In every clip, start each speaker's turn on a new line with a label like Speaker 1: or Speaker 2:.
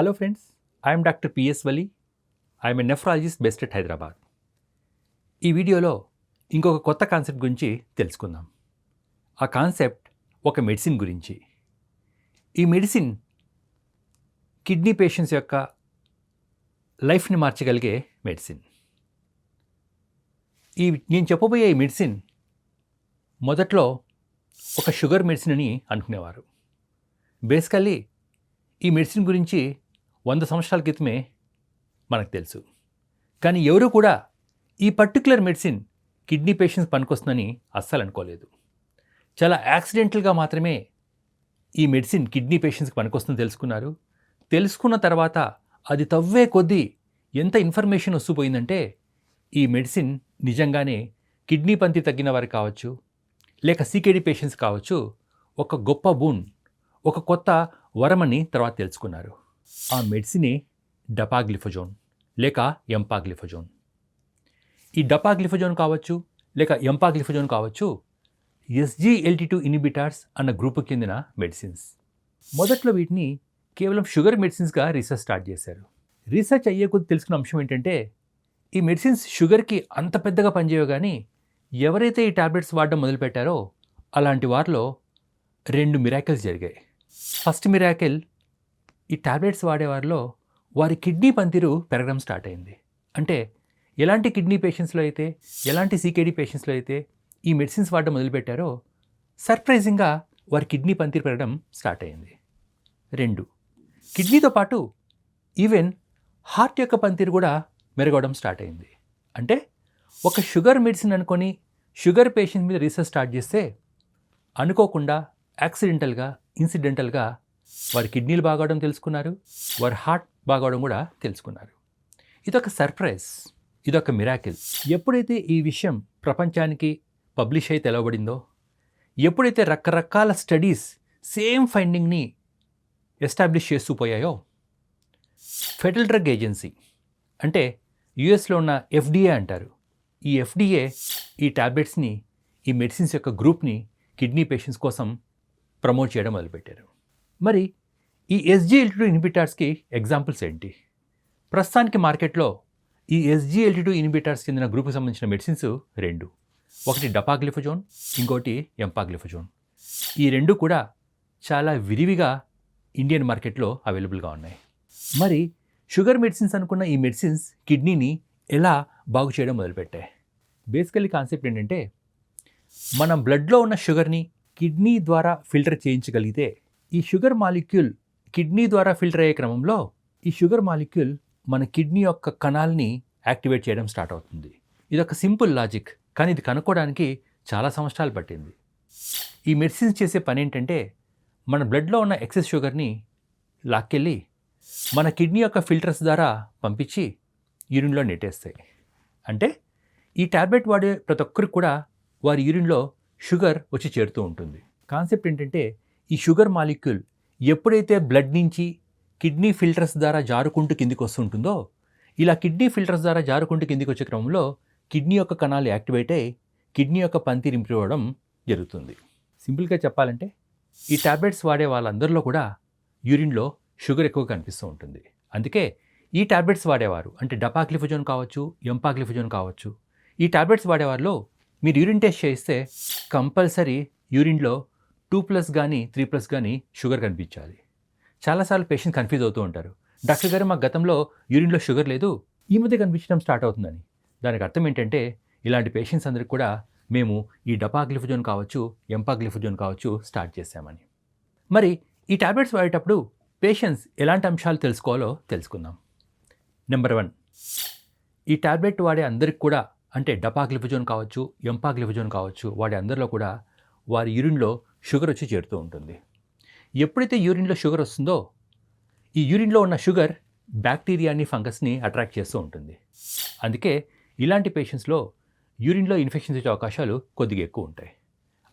Speaker 1: Hello friends I'm doctor P S Vali I'm a nephrologist best at Hyderabad ఈ వీడియోలో ఇంకొక కొత్త concept గురించి తెలుసుకుందాం. ఆ కాన్సెప్ట్ ఒక మెడిసిన్ గురించి. ఈ మెడిసిన్ కిడ్నీ పేషెంట్స్ యొక్క లైఫ్ని మార్చగలిగే మెడిసిన్ ఈ నేను చెప్పబోయే ఈ మెడిసిన్ మొదట్లో ఒక షుగర్ మెడిసిన్ అని అనుకునేవారు. బేసికల్లీ ఈ మెడిసిన్ గురించి వంద సంవత్సరాల క్రితమే మనకు తెలుసు. కానీ ఎవరూ కూడా ఈ పర్టికులర్ మెడిసిన్ కిడ్నీ పేషెంట్స్ పనికొస్తుందని అస్సలు అనుకోలేదు. చాలా యాక్సిడెంటల్గా మాత్రమే ఈ మెడిసిన్ కిడ్నీ పేషెంట్స్కి పనికొస్తుందని తెలుసుకున్నారు. తెలుసుకున్న తర్వాత అది తవ్వే కొద్దీ ఎంత ఇన్ఫర్మేషన్ వస్తుపోయిందంటే ఈ మెడిసిన్ నిజంగానే కిడ్నీ పంతి తగ్గిన వారు కావచ్చు లేక సీకేడీ పేషెంట్స్ కావచ్చు ఒక గొప్ప బూన్ ఒక కొత్త వరమని తర్వాత తెలుసుకున్నారు. ఆ మెడిసినే డపాగ్లిఫోజోన్ లేక ఎంపాగ్లిఫోజోన్. ఈ డపాగ్లిఫోజోన్ కావచ్చు లేక ఎంపాగ్లిఫోజోన్ కావచ్చు ఎస్జిఎల్టీ టూ ఇనిబిటార్స్ అన్న గ్రూప్ చెందిన మెడిసిన్స్. మొదట్లో వీటిని కేవలం షుగర్ మెడిసిన్స్గా రీసెర్చ్ స్టార్ట్ చేశారు. రీసెర్చ్ అయ్యే కొద్ది తెలుసుకున్న అంశం ఏంటంటే ఈ మెడిసిన్స్ షుగర్కి అంత పెద్దగా పనిచేయవు కానీ ఎవరైతే ఈ టాబ్లెట్స్ వాడడం మొదలుపెట్టారో అలాంటి వారిలో రెండు మిరాకిల్స్ జరిగాయి. ఫస్ట్ మిరాకిల్ ఈ టాబ్లెట్స్ వాడేవారిలో వారి కిడ్నీ పనితీరు పెరగడం స్టార్ట్ అయింది. అంటే ఎలాంటి కిడ్నీ పేషెంట్స్లో అయితే ఎలాంటి సీకేడీ పేషెంట్స్లో అయితే ఈ మెడిసిన్స్ వాడడం మొదలుపెట్టారో సర్ప్రైజింగ్గా వారి కిడ్నీ పనితీరు పెరగడం స్టార్ట్ అయింది. రెండు కిడ్నీతో పాటు ఈవెన్ హార్ట్ యొక్క పనితీరు కూడా మెరుగవడం స్టార్ట్ అయింది. అంటే ఒక షుగర్ మెడిసిన్ అనుకొని షుగర్ పేషెంట్ మీద రీసెర్చ్ స్టార్ట్ చేస్తే అనుకోకుండా యాక్సిడెంటల్గా ఇన్సిడెంటల్గా వారి కిడ్నీలు బాగవడం తెలుసుకున్నారు వారి హార్ట్ బాగవడం కూడా తెలుసుకున్నారు. ఇదొక సర్ప్రైజ్ ఇదొక మిరాకిల్. ఎప్పుడైతే ఈ విషయం ప్రపంచానికి పబ్లిష్ అయి తెలవబడిందో ఎప్పుడైతే రకరకాల స్టడీస్ సేమ్ ఫైండింగ్ని ఎస్టాబ్లిష్ చేస్తూ పోయాయో ఫెడరల్ డ్రగ్ ఏజెన్సీ అంటే యుఎస్లో ఉన్న ఎఫ్డిఏ అంటారు. ఈ ఎఫ్డిఏ ఈ టాబ్లెట్స్ని ఈ మెడిసిన్స్ యొక్క గ్రూప్ని కిడ్నీ పేషెంట్స్ కోసం ప్రమోట్ చేయడం మొదలుపెట్టారు. మరి ఈ ఎస్జిఎల్టీ టూ ఇన్హిబిటార్స్కి ఎగ్జాంపుల్స్ ఏంటి? ప్రస్తుతానికి మార్కెట్లో ఈ ఎస్జిఎల్టీ టూ ఇన్హిబిటార్స్ చెందిన గ్రూప్కి సంబంధించిన మెడిసిన్స్ రెండు. ఒకటి డపాగ్లిఫోజోన్ ఇంకోటి ఎంపాగ్లిఫోజోన్. ఈ రెండు కూడా చాలా విరివిగా ఇండియన్ మార్కెట్లో అవైలబుల్గా ఉన్నాయి. మరి షుగర్ మెడిసిన్స్ అనుకున్న ఈ మెడిసిన్స్ కిడ్నీని ఎలా బాగు చేయడం మొదలుపెట్టాయి? బేసికలీ కాన్సెప్ట్ ఏంటంటే మనం బ్లడ్లో ఉన్న షుగర్ని కిడ్నీ ద్వారా ఫిల్టర్ చేయించగలిగితే ఈ షుగర్ మాలిక్యూల్ కిడ్నీ ద్వారా ఫిల్టర్ అయ్యే క్రమంలో ఈ షుగర్ మాలిక్యూల్ మన కిడ్నీ యొక్క కణాలని యాక్టివేట్ చేయడం స్టార్ట్ అవుతుంది. ఇది ఒక సింపుల్ లాజిక్ కానీ ఇది కనుక్కోవడానికి చాలా సంవత్సరాలు పట్టింది. ఈ మెడిసిన్స్ చేసే పని ఏంటంటే మన బ్లడ్లో ఉన్న ఎక్సెస్ షుగర్ని లాక్కెళ్ళి మన కిడ్నీ యొక్క ఫిల్టర్స్ ద్వారా పంపించి యూరిన్లో నెట్టేస్తాయి. అంటే ఈ టాబ్లెట్ వాడే ప్రతి ఒక్కరికి కూడా వారి యూరిన్లో షుగర్ వచ్చి చేరుతూ ఉంటుంది. కాన్సెప్ట్ ఏంటంటే ఈ షుగర్ మాలిక్యూల్ ఎప్పుడైతే బ్లడ్ నుంచి కిడ్నీ ఫిల్టర్స్ ద్వారా జారుకుంటూ కిందికి వస్తుంటుందో ఇలా కిడ్నీ ఫిల్టర్స్ ద్వారా జారుకుంటూ కిందికి వచ్చే క్రమంలో కిడ్నీ యొక్క కణాలు యాక్టివేట్ అయ్యి కిడ్నీ యొక్క పనితీరు ఇంప్రూవ్ అవ్వడం జరుగుతుంది. సింపుల్గా చెప్పాలంటే ఈ టాబ్లెట్స్ వాడే వాళ్ళందరిలో కూడా యూరిన్లో షుగర్ ఎక్కువ కనిపిస్తూ ఉంటుంది. అందుకే ఈ టాబ్లెట్స్ వాడేవారు అంటే డపాక్లిఫజోన్ కావచ్చు ఎంపాక్లిఫజోన్ కావచ్చు ఈ టాబ్లెట్స్ వాడేవారిలో మీరు యూరిన్ టెస్ట్ చేస్తే కంపల్సరీ యూరిన్లో టూ ప్లస్ కానీ త్రీ ప్లస్ కానీ షుగర్ కనిపించాలి. చాలాసార్లు పేషెంట్ కన్ఫ్యూజ్ అవుతూ ఉంటారు. డాక్టర్ గారు మా గతంలో యూరిన్లో షుగర్ లేదు ఈ మధ్య కనిపించడం స్టార్ట్ అవుతుందని. దానికి అర్థం ఏంటంటే ఇలాంటి పేషెంట్స్ అందరికి కూడా మేము ఈ డపాగ్లిఫోజోన్ కావచ్చు ఎంపాగ్లిఫోజోన్ కావచ్చు స్టార్ట్ చేశామని. మరి ఈ టాబ్లెట్స్ వాడేటప్పుడు పేషెంట్స్ ఎలాంటి అంశాలు తెలుసుకోవాలో తెలుసుకుందాం. నెంబర్ వన్ ఈ టాబ్లెట్ వాడే అందరికి కూడా అంటే డపాగ్లిఫోజోన్ కావచ్చు ఎంపాగ్లిఫోజోన్ కావచ్చు వాడే అందరిలో కూడా వారి యూరిన్లో షుగర్ వచ్చి చేరుతూ ఉంటుంది. ఎప్పుడైతే యూరిన్లో షుగర్ వస్తుందో ఈ యూరిన్లో ఉన్న షుగర్ బ్యాక్టీరియాని ఫంగస్ని అట్రాక్ట్ చేస్తూ ఉంటుంది. అందుకే ఇలాంటి పేషెంట్స్లో యూరిన్లో ఇన్ఫెక్షన్స్ వచ్చే అవకాశాలు కొద్దిగా ఎక్కువ ఉంటాయి.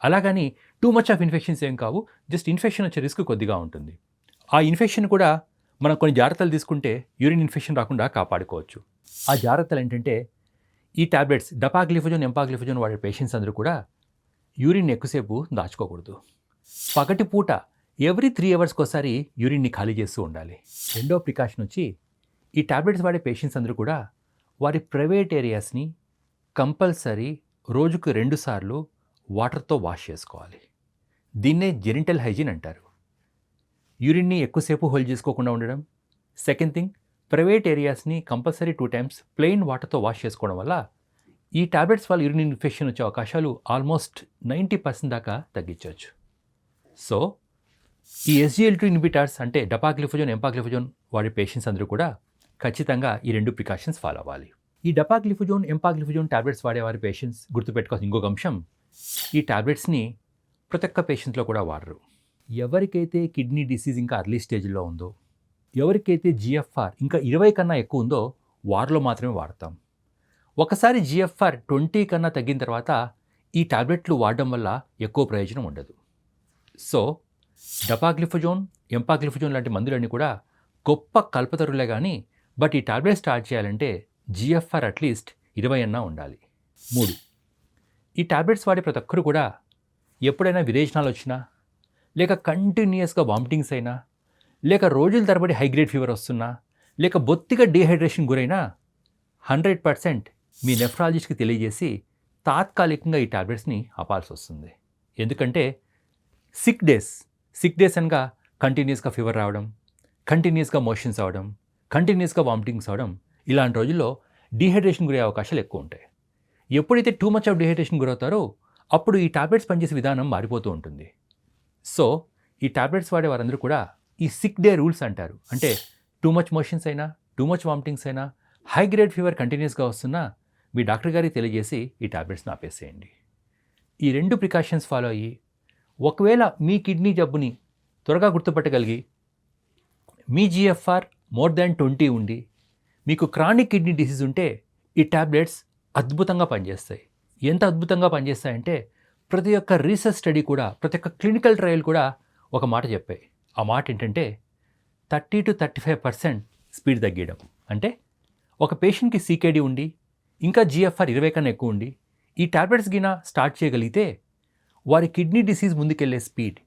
Speaker 1: అలాగని టూ మచ్ ఆఫ్ ఇన్ఫెక్షన్స్ ఏం కావు జస్ట్ ఇన్ఫెక్షన్ వచ్చే రిస్క్ కొద్దిగా ఉంటుంది. ఆ ఇన్ఫెక్షన్ కూడా మనం కొన్ని జాగ్రత్తలు తీసుకుంటే యూరిన్ ఇన్ఫెక్షన్ రాకుండా కాపాడుకోవచ్చు. ఆ జాగ్రత్తలు ఏంటంటే ఈ టాబ్లెట్స్ డపాగ్లిఫజోన్ ఎంపాగ్లిఫజోన్ వాడే పేషెంట్స్ అందరూ కూడా యూరిన్ ఎక్కువసేపు దాచుకోకూడదు. పగటి పూట ఎవ్రీ త్రీ అవర్స్కి ఒకసారి యూరిన్ని ఖాళీ చేస్తూ ఉండాలి. రెండో ప్రికాషన్ వచ్చి ఈ టాబ్లెట్స్ వాడే పేషెంట్స్ అందరూ కూడా వారి ప్రైవేట్ ఏరియాస్ని కంపల్సరీ రోజుకు రెండుసార్లు వాటర్తో వాష్ చేసుకోవాలి. దీన్నే జెనిటల్ హైజీన్ అంటారు. యూరిన్ని ఎక్కువసేపు హోల్డ్ చేసుకోకుండా ఉండడం. సెకండ్ థింగ్ ప్రైవేట్ ఏరియాస్ని కంపల్సరీ టూ టైమ్స్ ప్లెయిన్ వాటర్తో వాష్ చేసుకోవడం వల్ల ఈ టాబ్లెట్స్ వల్ల యూరిన్ ఇన్ఫెక్షన్ వచ్చే అవకాశాలు ఆల్మోస్ట్ నైంటీ పర్సెంట్ దాకా తగ్గించవచ్చు. సో ఈ ఎస్జిఎల్ టూ ఇన్హిబిటార్స్ అంటే డపాగ్లిఫోజోన్ ఎంపాగ్లిఫోజోన్ వాడే పేషెంట్స్ అందరూ కూడా ఖచ్చితంగా ఈ రెండు ప్రికాషన్స్ ఫాలో అవ్వాలి. ఈ డపాగ్లిఫోజోన్ ఎంపాగ్లిఫోజోన్ టాబ్లెట్స్ వాడేవారి పేషెంట్స్ గుర్తుపెట్టుకోవాల్సిన ఇంకొక అంశం ఈ టాబ్లెట్స్ని ప్రతి ఒక్క పేషెంట్స్లో కూడా వాడరు. ఎవరికైతే కిడ్నీ డిసీజ్ ఇంకా అర్లీ స్టేజ్లో ఉందో ఎవరికైతే జిఎఫ్ఆర్ ఇంకా ఇరవై కన్నా ఎక్కువ ఉందో వారిలో మాత్రమే వాడతాం. ఒకసారి జిఎఫ్ఆర్ ట్వంటీ కన్నా తగ్గిన తర్వాత ఈ టాబ్లెట్లు వాడడం వల్ల ఎక్కువ ప్రయోజనం ఉండదు. సో డపాగ్లిఫజోన్ ఎంపాగ్లిఫజోన్ లాంటి మందులన్నీ కూడా గొప్ప కల్పతరులే కానీ బట్ ఈ టాబ్లెట్ స్టార్ట్ చేయాలంటే జిఎఫ్ఆర్ అట్లీస్ట్ ఇరవై అన్నా ఉండాలి. మూడు ఈ టాబ్లెట్స్ వాడే ప్రతి ఒక్కరు కూడా ఎప్పుడైనా విరేచనాలు వచ్చినా లేక కంటిన్యూస్గా వామిటింగ్స్ అయినా లేక రోజుల తరబడి హైగ్రేడ్ ఫీవర్ వస్తున్నా లేక బొత్తిగా డీహైడ్రేషన్ గురైనా హండ్రెడ్ పర్సెంట్ మీ నెఫ్రాలజిస్ట్కి తెలియజేసి తాత్కాలికంగా ఈ టాబ్లెట్స్ని ఆపాల్సి వస్తుంది. ఎందుకంటే సిక్ డేస్ సిక్ డేస్ అనగా కంటిన్యూస్గా ఫీవర్ రావడం కంటిన్యూస్గా మోషన్స్ అవడం కంటిన్యూస్గా వామిటింగ్స్ అవడం ఇలాంటి రోజుల్లో డీహైడ్రేషన్ గురయ్యే అవకాశాలు ఎక్కువ ఉంటాయి. ఎప్పుడైతే టూ మచ్ ఆఫ్ డీహైడ్రేషన్ గురవుతారో అప్పుడు ఈ టాబ్లెట్స్ పనిచేసే విధానం మారిపోతూ ఉంటుంది. సో ఈ టాబ్లెట్స్ వాడే వారందరూ కూడా ఈ సిక్ డే రూల్స్ అంటారు. అంటే టూ మచ్ మోషన్స్ అయినా టూ మచ్ వామిటింగ్స్ అయినా హై గ్రేడ్ ఫీవర్ కంటిన్యూస్గా వస్తున్నా మీ డాక్టర్ గారికి తెలియజేసి ఈ టాబ్లెట్స్ని ఆపేసేయండి ఈ రెండు ప్రికాషన్స్ ఫాలో అయ్యి ఒకవేళ మీ కిడ్నీ జబ్బుని త్వరగా గుర్తుపట్టగలిగి మీ జిఎఫ్ఆర్ మోర్ దాన్ ట్వంటీ ఉండి మీకు క్రానిక్ కిడ్నీ డిసీజ్ ఉంటే ఈ టాబ్లెట్స్ అద్భుతంగా పనిచేస్తాయి. ఎంత అద్భుతంగా పనిచేస్తాయంటే ప్రతి ఒక్క రీసెర్చ్ స్టడీ కూడా ప్రతి ఒక్క క్లినికల్ ట్రయల్ కూడా ఒక మాట చెప్పాయి ఆ మాట ఏంటంటే thirty to thirty five percent speed తగ్గడం అంటే ఒక పేషెంట్కి సీకేడీ ఉండి ఇంకా జిఎఫ్ఆర్ ఇరవై కన్నా ఎక్కువ ఉండి ఈ టాబ్లెట్స్ గిన స్టార్ట్ చేయగలిగితే వారి కిడ్నీ డిసీజ్ ముందుకెళ్ళే స్పీడ్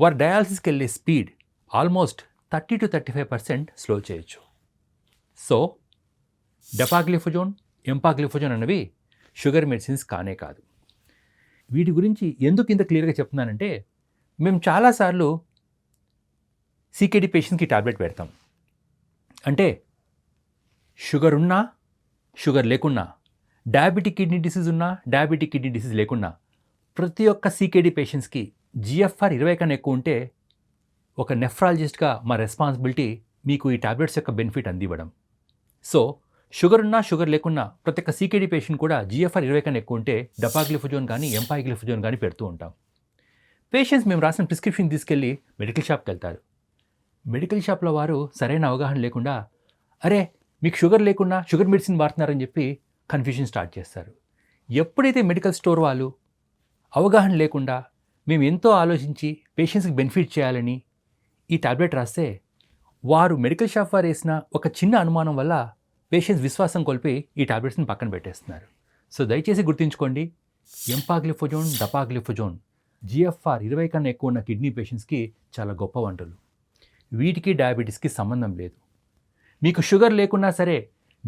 Speaker 1: వారి డయాలసిస్కి వెళ్ళే speed almost thirty to thirty five percent slow చేయొచ్చు. సో డెపాగ్లిఫోజోన్ ఎంపాగ్లిఫోజోన్ అనేవి షుగర్ మెడిసిన్స్ కానే కాదు. వీటి గురించి ఎందుకు ఇంత క్లియర్గా చెప్తున్నానంటే మేము చాలాసార్లు సీకేడీ పేషెంట్స్కి టాబ్లెట్ పెడతాం. అంటే షుగర్ ఉన్నా షుగర్ లేకున్నా డయాబెటిక్ కిడ్నీ డిసీజ్ ఉన్నా డయాబెటిక్ కిడ్నీ డిసీజ్ లేకున్నా ప్రతి ఒక్క సీకేడీ పేషెంట్స్కి జిఎఫ్ఆర్ ఇరవై కన్నా ఎక్కువ ఉంటే ఒక నెఫ్రాలజిస్ట్గా మా రెస్పాన్సిబిలిటీ మీకు ఈ టాబ్లెట్స్ యొక్క బెనిఫిట్ అందివ్వడం. సో షుగర్ ఉన్నా షుగర్ లేకున్నా ప్రతి ఒక్క సీకేడీ పేషెంట్ కూడా జిఎఫ్ఆర్ ఇరవై కన్నా ఎక్కువ ఉంటే డపాగ్లిఫోజోన్ కానీ ఎంపాగ్లిఫోజోన్ కానీ పెడుతూ ఉంటాం. పేషెంట్స్ మేము రాసిన ప్రిస్క్రిప్షన్ తీసుకెళ్ళి మెడికల్ షాప్కి వెళ్తారు. మెడికల్ షాప్లో వారు సరైన అవగాహన లేకుండా అరే మీకు షుగర్ లేకుండా షుగర్ మెడిసిన్ వాడుతున్నారని చెప్పి కన్ఫ్యూజన్ స్టార్ట్ చేస్తారు. ఎప్పుడైతే మెడికల్ స్టోర్ వాళ్ళు అవగాహన లేకుండా మేము ఎంతో ఆలోచించి పేషెంట్స్కి బెనిఫిట్ చేయాలని ఈ టాబ్లెట్ రాస్తే వారు మెడికల్ షాప్ వారు వేసిన ఒక చిన్న అనుమానం వల్ల పేషెంట్స్ విశ్వాసం కోల్పి ఈ టాబ్లెట్స్ని పక్కన పెట్టేస్తున్నారు. సో దయచేసి గుర్తుంచుకోండి ఎంపాగ్లిఫోజోన్ డపాగ్లిఫోజోన్ జిఎఫ్ఆర్ ఇరవై కన్నా ఎక్కువ ఉన్న కిడ్నీ పేషెంట్స్కి చాలా గొప్ప వంటలు వీటికి డయాబెటీస్కి సంబంధం లేదు. మీకు షుగర్ లేకున్నా సరే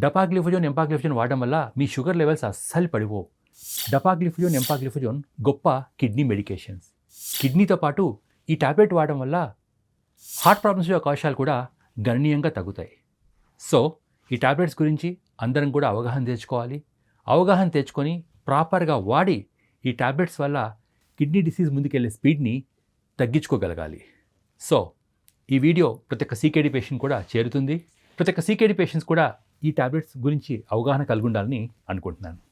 Speaker 1: డపాగ్లిఫోజోన్ ఎంపాగ్లిఫోజోన్ వాడడం వల్ల మీ షుగర్ లెవెల్స్ అస్సలు పడిపోవు. డపాగ్లిఫోజోన్ ఎంపాగ్లిఫోజోన్ గొప్ప కిడ్నీ మెడికేషన్స్. కిడ్నీతో పాటు ఈ టాబ్లెట్ వాడడం వల్ల హార్ట్ ప్రాబ్లమ్స్ యొక్క అవకాశాలు కూడా గణనీయంగా తగ్గుతాయి. సో ఈ టాబ్లెట్స్ గురించి అందరం కూడా అవగాహన తెచ్చుకోవాలి. అవగాహన తెచ్చుకొని ప్రాపర్గా వాడి ఈ టాబ్లెట్స్ వల్ల కిడ్నీ డిసీజ్ ముందుకెళ్ళే స్పీడ్ని తగ్గించుకోగలగాలి. సో ఈ వీడియో ప్రతి ఒక్క సీకేడీ పేషెంట్ కూడా చేరుతుంది. ప్రతి ఒక్క సీకేడీ పేషెంట్స్ కూడా ఈ టాబ్లెట్స్ గురించి అవగాహన కలిగి ఉండాలని అనుకుంటున్నాను.